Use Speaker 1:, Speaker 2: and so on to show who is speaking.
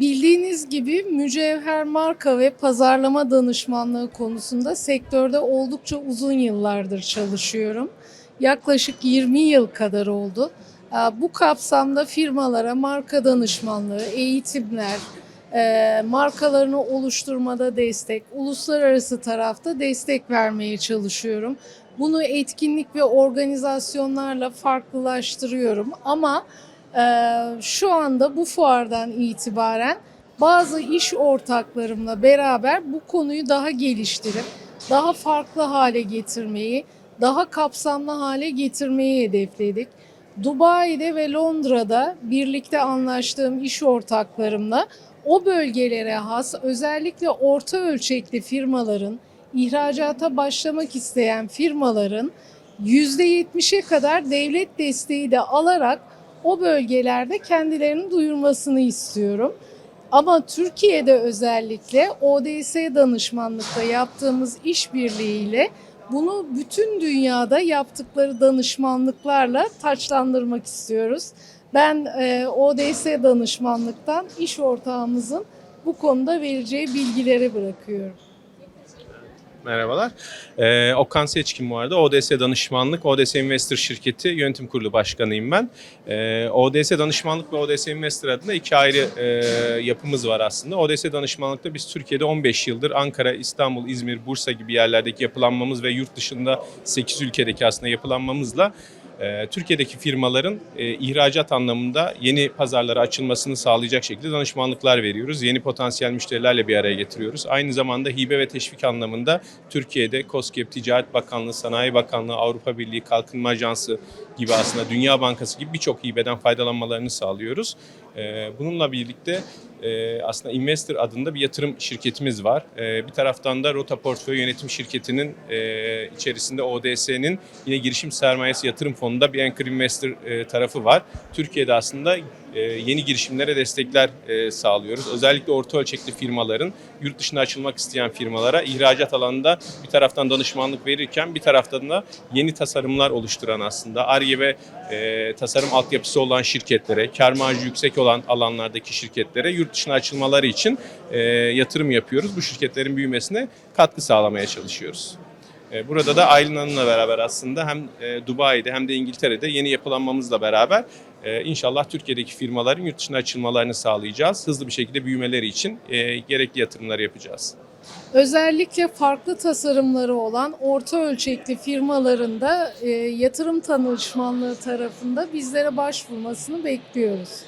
Speaker 1: Bildiğiniz gibi mücevher marka ve pazarlama danışmanlığı konusunda sektörde oldukça uzun yıllardır çalışıyorum. Yaklaşık 20 yıl kadar oldu. Ee, Bu kapsamda firmalara marka danışmanlığı, eğitimler, e, markalarını oluşturmada destek, uluslararası tarafta destek vermeye çalışıyorum. Bunu etkinlik ve organizasyonlarla farklılaştırıyorum ama şu anda bu fuardan itibaren bazı iş ortaklarımla beraber bu konuyu daha geliştirip daha farklı hale getirmeyi, daha kapsamlı hale getirmeyi hedefledik. Dubai'de ve Londra'da birlikte anlaştığım iş ortaklarımla o bölgelere has özellikle orta ölçekli firmaların, ihracata başlamak isteyen firmaların %70'e kadar devlet desteği de alarak o bölgelerde kendilerini duyurmasını istiyorum. Ama Türkiye'de özellikle ODS danışmanlıkta yaptığımız işbirliğiyle bunu bütün dünyada yaptıkları danışmanlıklarla taçlandırmak istiyoruz. Ben e, ODS danışmanlıktan iş ortağımızın bu konuda vereceği bilgileri bırakıyorum.
Speaker 2: Merhabalar. Ee, Okan Seçkin bu arada. ODS Danışmanlık, ODS Investor Şirketi Yönetim Kurulu Başkanıyım ben. Ee, ODS Danışmanlık ve ODS Investor adında iki ayrı e, yapımız var aslında. ODS Danışmanlık'ta biz Türkiye'de 15 yıldır Ankara, İstanbul, İzmir, Bursa gibi yerlerdeki yapılanmamız ve yurt dışında 8 ülkedeki aslında yapılanmamızla Türkiye'deki firmaların e, ihracat anlamında yeni pazarlara açılmasını sağlayacak şekilde danışmanlıklar veriyoruz. Yeni potansiyel müşterilerle bir araya getiriyoruz. Aynı zamanda hibe ve teşvik anlamında Türkiye'de KOSGEB, Ticaret Bakanlığı, Sanayi Bakanlığı, Avrupa Birliği, Kalkınma Ajansı gibi aslında Dünya Bankası gibi birçok hibeden faydalanmalarını sağlıyoruz. E, bununla birlikte e, aslında Investor adında bir yatırım şirketimiz var. E, bir taraftan da Rota Portföy Yönetim Şirketi'nin e, içerisinde ODS'nin yine girişim sermayesi yatırım fonunda bir Anchor Investor e, tarafı var. Türkiye'de aslında e, yeni girişimlere destekler e, sağlıyoruz. Özellikle orta ölçekli firmaların yurt dışına açılmak isteyen firmalara ihracat alanında bir taraftan danışmanlık verirken bir taraftan da yeni tasarımlar oluşturan aslında ARGE ve e, tasarım altyapısı olan şirketlere, kar marjı yüksek olan alanlardaki şirketlere yurt dışına açılmaları için yatırım yapıyoruz. Bu şirketlerin büyümesine katkı sağlamaya çalışıyoruz. E, Burada da Aylin Hanım'la beraber aslında hem e, Dubai'de hem de İngiltere'de yeni yapılanmamızla beraber e, inşallah Türkiye'deki firmaların yurt dışına açılmalarını sağlayacağız. Hızlı bir şekilde büyümeleri için gerekli yatırımları yapacağız.
Speaker 1: Özellikle farklı tasarımları olan orta ölçekli firmaların da e, yatırım danışmanlığı tarafında bizlere başvurmasını bekliyoruz.